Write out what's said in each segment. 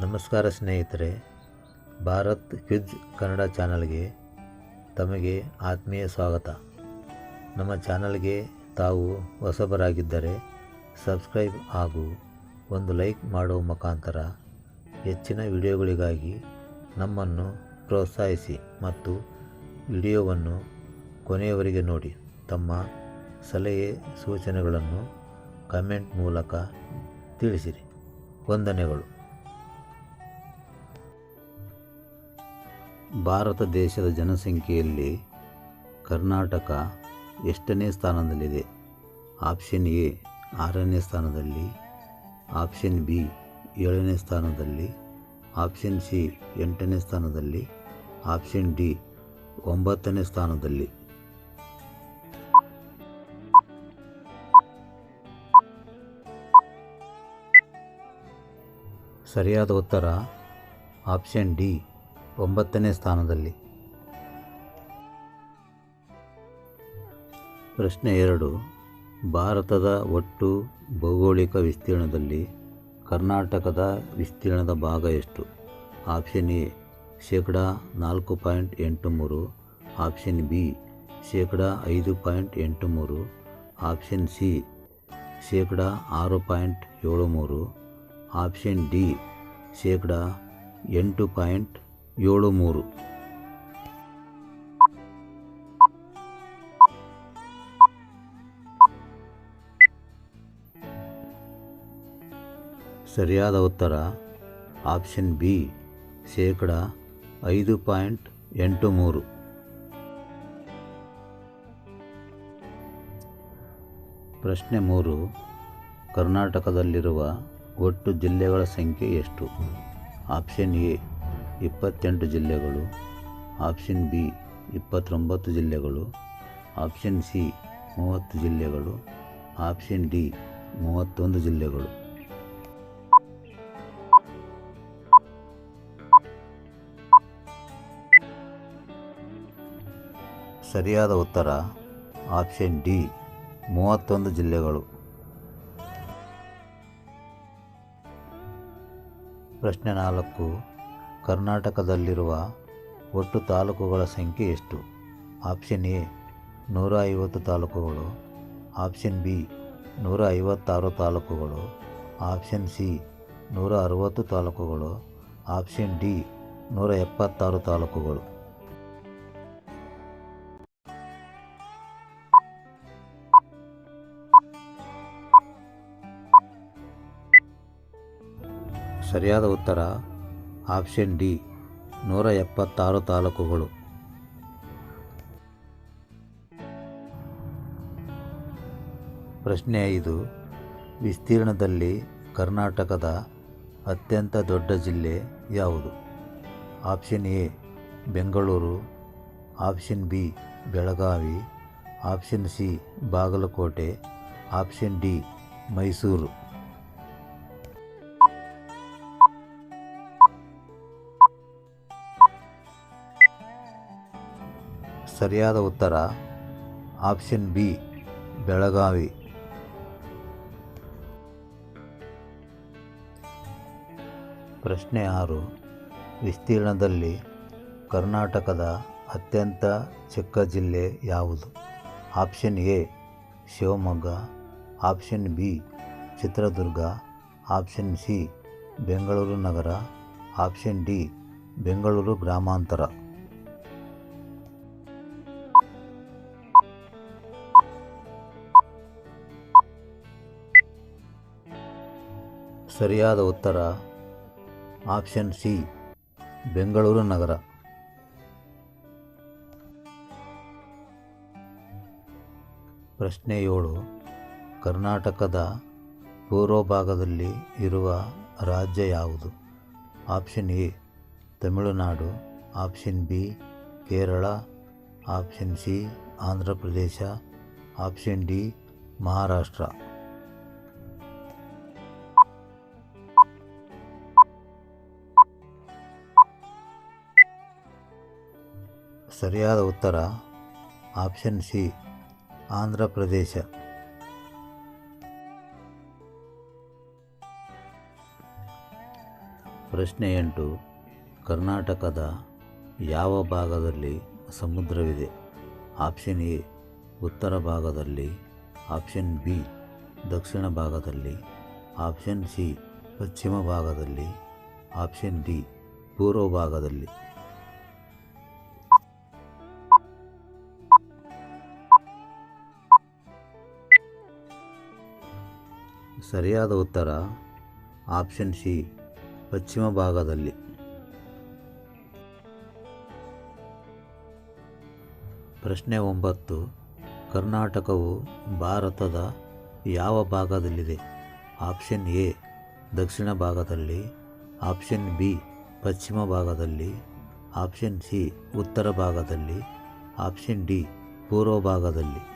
ನಮಸ್ಕಾರ ಸ್ನೇಹಿತರೆ, ಭಾರತ್ ಕ್ವಿಜ್ ಕನ್ನಡ ಚಾನಲ್ಗೆ ತಮಗೆ ಆತ್ಮೀಯ ಸ್ವಾಗತ. ನಮ್ಮ ಚಾನಲ್ಗೆ ತಾವು ಹೊಸಬರಾಗಿದ್ದರೆ ಸಬ್ಸ್ಕ್ರೈಬ್ ಹಾಗೂ ಒಂದು ಲೈಕ್ ಮಾಡುವ ಮುಖಾಂತರ ಹೆಚ್ಚಿನ ವಿಡಿಯೋಗಳಿಗಾಗಿ ನಮ್ಮನ್ನು ಪ್ರೋತ್ಸಾಹಿಸಿ ಮತ್ತು ವಿಡಿಯೋವನ್ನು ಕೊನೆಯವರೆಗೆ ನೋಡಿ. ತಮ್ಮ ಸಲಹೆ ಸೂಚನೆಗಳನ್ನು ಕಮೆಂಟ್ ಮೂಲಕ ತಿಳಿಸಿರಿ. ವಂದನೆಗಳು. ಭಾರತ ದೇಶದ ಜನಸಂಖ್ಯೆಯಲ್ಲಿ ಕರ್ನಾಟಕ ಎಷ್ಟನೇ ಸ್ಥಾನದಲ್ಲಿದೆ? ಆಪ್ಷನ್ ಎ ಆರನೇ ಸ್ಥಾನದಲ್ಲಿ, ಆಪ್ಷನ್ ಬಿ ಏಳನೇ ಸ್ಥಾನದಲ್ಲಿ, ಆಪ್ಷನ್ ಸಿ ಎಂಟನೇ ಸ್ಥಾನದಲ್ಲಿ, ಆಪ್ಷನ್ ಡಿ ಒಂಬತ್ತನೇ ಸ್ಥಾನದಲ್ಲಿ. ಸರಿಯಾದ ಉತ್ತರ ಆಪ್ಷನ್ ಡಿ ಒಂಬತ್ತನೇ ಸ್ಥಾನದಲ್ಲಿ. ಪ್ರಶ್ನೆ ಎರಡು. ಭಾರತದ ಒಟ್ಟು ಭೌಗೋಳಿಕ ವಿಸ್ತೀರ್ಣದಲ್ಲಿ ಕರ್ನಾಟಕದ ವಿಸ್ತೀರ್ಣದ ಭಾಗ ಎಷ್ಟು? ಆಪ್ಷನ್ ಎ, ಶೇಕಡ ನಾಲ್ಕು ಪಾಯಿಂಟ್ ಎಂಟು ಮೂರು. ಆಪ್ಷನ್ ಬಿ, ಶೇಕಡ ಐದು ಪಾಯಿಂಟ್ ಎಂಟು ಮೂರು. ಆಪ್ಷನ್ ಸಿ, ಶೇಕಡ ಆರು ಪಾಯಿಂಟ್ ಏಳು ಮೂರು. ಆಪ್ಷನ್ ಡಿ, ಶೇಕಡ ಎಂಟು ಪಾಯಿಂಟ್ ಏಳು ಮೂರು. ಸರಿಯಾದ ಉತ್ತರ ಆಪ್ಷನ್ ಬಿ, ಶೇಕಡ ಐದು ಪಾಯಿಂಟ್ ಎಂಟು ಮೂರು. ಪ್ರಶ್ನೆ ಮೂರು, ಕರ್ನಾಟಕದಲ್ಲಿರುವ ಒಟ್ಟು ಜಿಲ್ಲೆಗಳ ಸಂಖ್ಯೆ ಎಷ್ಟು? ಆಪ್ಷನ್ ಎ ಇಪ್ಪತ್ತೆಂಟು ಜಿಲ್ಲೆಗಳು ಆಪ್ಷನ್ ಬಿ ಇಪ್ಪತ್ತೊಂಬತ್ತು ಜಿಲ್ಲೆಗಳು ಆಪ್ಷನ್ ಸಿ ಮೂವತ್ತು ಜಿಲ್ಲೆಗಳು ಆಪ್ಷನ್ ಡಿ ಮೂವತ್ತೊಂದು ಜಿಲ್ಲೆಗಳು. ಸರಿಯಾದ ಉತ್ತರ ಆಪ್ಷನ್ ಡಿ ಮೂವತ್ತೊಂದು ಜಿಲ್ಲೆಗಳು. ಪ್ರಶ್ನೆ ನಾಲ್ಕು ಕರ್ನಾಟಕದಲ್ಲಿರುವ ಒಟ್ಟು ತಾಲೂಕುಗಳ ಸಂಖ್ಯೆ ಎಷ್ಟು? ಆಪ್ಷನ್ ಎ ನೂರ ಐವತ್ತು ತಾಲೂಕುಗಳು. ಆಪ್ಷನ್ ಬಿ ನೂರ ಐವತ್ತಾರು ತಾಲೂಕುಗಳು. ಆಪ್ಷನ್ ಸಿ ನೂರ ಅರುವತ್ತು ತಾಲೂಕುಗಳು. ಆಪ್ಷನ್ ಡಿ ನೂರ ಎಪ್ಪತ್ತಾರು ತಾಲೂಕುಗಳು. ಸರಿಯಾದ ಉತ್ತರ ಆಪ್ಷನ್ ಡಿ, ನೂರ ಎಪ್ಪತ್ತಾರು ತಾಲೂಕುಗಳು. ಪ್ರಶ್ನೆ ಐದು, ವಿಸ್ತೀರ್ಣದಲ್ಲಿ ಕರ್ನಾಟಕದ ಅತ್ಯಂತ ದೊಡ್ಡ ಜಿಲ್ಲೆ ಯಾವುದು? Option A, Bengaluru. Option B, Belagavi. Option C, Bagalkote. Option D, Mysuru. ಸರಿಯಾದ ಉತ್ತರ ಆಪ್ಷನ್ ಬಿ, ಬೆಳಗಾವಿ. ಪ್ರಶ್ನೆ ಆರು, ವಿಸ್ತೀರ್ಣದಲ್ಲಿ ಕರ್ನಾಟಕದ ಅತ್ಯಂತ ಚಿಕ್ಕ ಜಿಲ್ಲೆ ಯಾವುದು? Option A, Shivamogga. Option B, Chitradurga. Option C, Bengaluru Nagar. Option D, Bengaluru ಗ್ರಾಮಾಂತರ. ಸರಿಯಾದ ಉತ್ತರ ಆಪ್ಷನ್ ಸಿ, ಬೆಂಗಳೂರು ನಗರ. ಪ್ರಶ್ನೆ ಏಳು, ಕರ್ನಾಟಕದ ಪೂರ್ವ ಭಾಗದಲ್ಲಿ ಇರುವ ರಾಜ್ಯ ಯಾವುದು? Option A, Tamil Nadu. Option B, Kerala. Option C, Andhra Pradesh. Option D, Maharashtra. ಸರಿಯಾದ ಉತ್ತರ ಆಪ್ಷನ್ ಸಿ, ಆಂಧ್ರ ಪ್ರದೇಶ. ಪ್ರಶ್ನೆ ಎಂಟು, ಕರ್ನಾಟಕದ ಯಾವ ಭಾಗದಲ್ಲಿ ಸಮುದ್ರವಿದೆ? ಆಪ್ಷನ್ ಎ, ಉತ್ತರ ಭಾಗದಲ್ಲಿ. ಆಪ್ಷನ್ ಬಿ, ದಕ್ಷಿಣ ಭಾಗದಲ್ಲಿ. ಆಪ್ಷನ್ ಸಿ, ಪಶ್ಚಿಮ ಭಾಗದಲ್ಲಿ. ಆಪ್ಷನ್ ಡಿ, ಪೂರ್ವ ಭಾಗದಲ್ಲಿ. ಸರಿಯಾದ ಉತ್ತರ ಆಪ್ಷನ್ ಸಿ, ಪಶ್ಚಿಮ ಭಾಗದಲ್ಲಿ. ಪ್ರಶ್ನೆ ಒಂಬತ್ತು, ಕರ್ನಾಟಕವು ಭಾರತದ ಯಾವ ಭಾಗದಲ್ಲಿದೆ? ಆಪ್ಷನ್ ಎ, ದಕ್ಷಿಣ ಭಾಗದಲ್ಲಿ. ಆಪ್ಷನ್ ಬಿ, ಪಶ್ಚಿಮ ಭಾಗದಲ್ಲಿ. ಆಪ್ಷನ್ ಸಿ, ಉತ್ತರ ಭಾಗದಲ್ಲಿ. ಆಪ್ಷನ್ ಡಿ, ಪೂರ್ವ ಭಾಗದಲ್ಲಿ.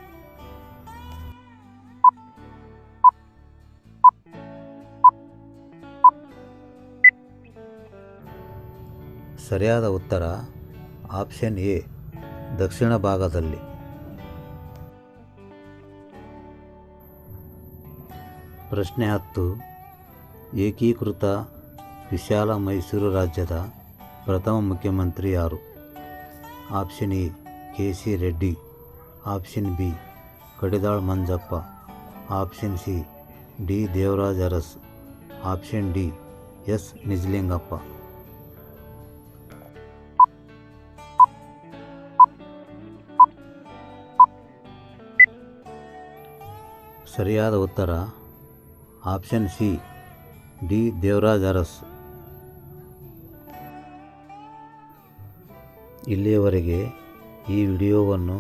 ಸರಿಯಾದ ಉತ್ತರ ಆಪ್ಷನ್ ಎ, ದಕ್ಷಿಣ ಭಾಗದಲ್ಲಿ. ಪ್ರಶ್ನೆ ಹತ್ತು, ಏಕೀಕೃತ ವಿಶಾಲ ಮೈಸೂರು ರಾಜ್ಯದ ಪ್ರಥಮ ಮುಖ್ಯಮಂತ್ರಿ ಯಾರು? Option A K C Reddy. Option B, Kadidal Manjappa. Option C, D. Devaraj Urs. Option D, S. Nijalingappa. ಸರಿಯಾದ ಉತ್ತರ. Option C, D, Devaraj Urs. ಇಲ್ಲಿಯವರೆಗೆ ಈ ವಿಡಿಯೋವನ್ನು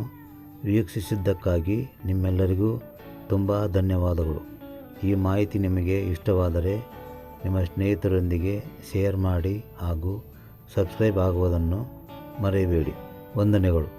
ವೀಕ್ಷಿಸಿದ್ದಕ್ಕಾಗಿ ನಿಮ್ಮೆಲ್ಲರಿಗೂ ತುಂಬ ಧನ್ಯವಾದಗಳು. ಈ ಮಾಹಿತಿ ನಿಮಗೆ ಇಷ್ಟವಾದರೆ ನಿಮ್ಮ ಸ್ನೇಹಿತರೊಂದಿಗೆ ಶೇರ್ ಮಾಡಿ ಹಾಗೂ ಸಬ್ಸ್ಕ್ರೈಬ್ ಆಗುವುದನ್ನು ಮರೆಯಬೇಡಿ. ವಂದನೆಗಳು.